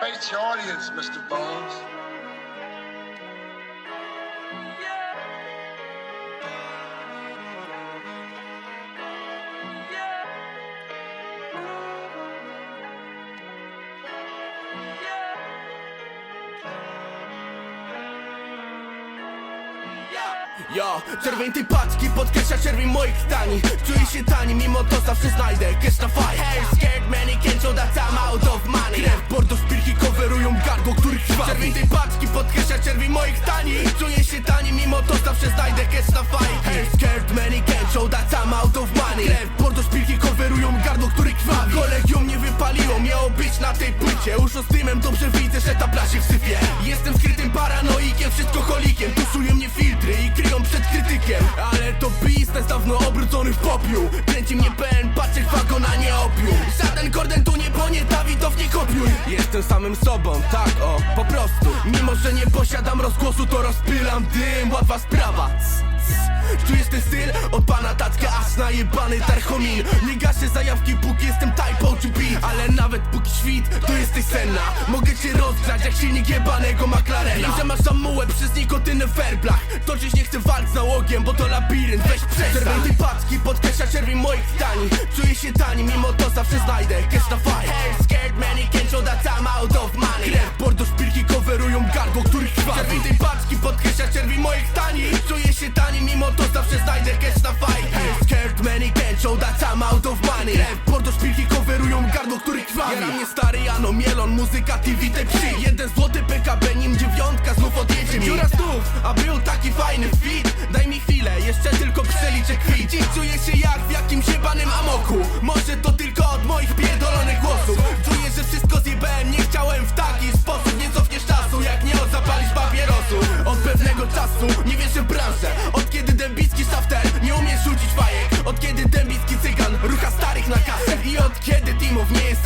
Face your audience, Mr. Bones. Yeah. Yeah. Jo, czerwień tej paczki podkreśla czerwień moich tani. Czuję się tani, mimo to zawsze znajdę cash na fight Hey, scared man, he can't show that I'm out of money. Krew, bordo, szpilki coverują gardło, których krwawi Czerwień tej paczki podkreśla czerwień moich tani. Czuję się tani, mimo to zawsze znajdę cash na fight Hey, scared być na tej płycie. Już z dymem dobrze widzę, że ta plaż się wsypie. Jestem skrytym paranoikiem, wszystko holikiem. Tuszują mnie filtry i kryją przed krytykiem. Ale to biznes dawno obrócony w popiół. Kręci mnie pen, patrzę wagona, nie opium Żaden korden tu nie płonie, Dawidów nie Jestem samym sobą, tak o, po prostu. Mimo, że nie posiadam rozgłosu, to rozpylam dym. Łatwa sprawa. Cs. Czujesz ten styl? Od pana tacka aż najebany tarchomin. Nie gaszę zajawki, póki jestem typo czy beat Ale nawet póki świt, to jesteś senna. Mogę cię rozgrzać jak silnik jebanego McLarena. Wiem, że masz samułę przez nikotynę w werblach. Toczyć nie chcę walk z nałogiem, bo to labirynt, weź przestań. Czerwień tej paczki podkreśla czerwień moich tani. Czuję się tani, mimo to zawsze znajdę. Cash na fight that I'm out of money. Krew, bordo, szpilki coverują gardło, których krwawi Czerwień tej paczki podkreśla czerwień moich tani. Czuję się tani, mimo to zawsze znajdę cash na fight Hey, scared man, he can't show that I'm out of money. Krew, bordo, szpilki coverują gardło, których krwawi Jara mnie stary Jano, Mielon, muzyka TV, te psi Jeden złoty PKB, nim dziewiątka znów odjedzie mi. Dziura znów, a był taki fajny fit. Daj mi chwilę, jeszcze tylko przeliczę kwit. Dziś czuję się jak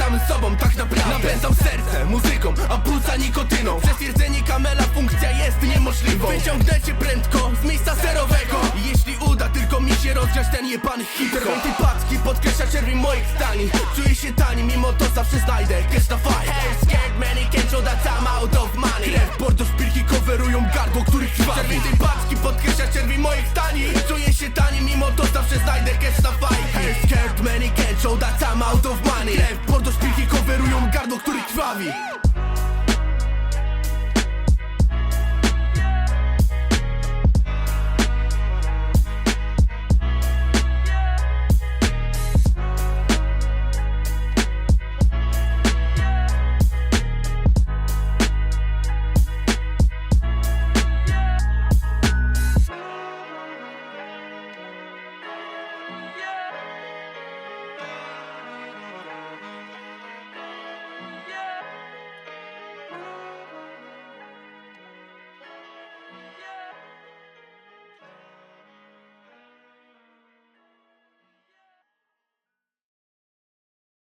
samym sobą tak naprawdę. Napędzam serce muzyką, a płuca nikotyną. Przez jedzenie kamela funkcja jest niemożliwą. Wyciągnę cię prędko z miejsca zerowego. Jeśli uda tylko mi się rozgrzać ten jebany hip Czerwień tej paczki podkreśla czerwień moich tani Czuję się tani, mimo to zawsze znajdę cash na fight Hey, scared man, he can't show that I'm out of money. Krew, bordo, szpilki coverują gardło, których krwawi Czerwień tej paczki podkreśla czerwień moich tani Czuję się tani, mimo to zawsze znajdę cash na fight których krwawi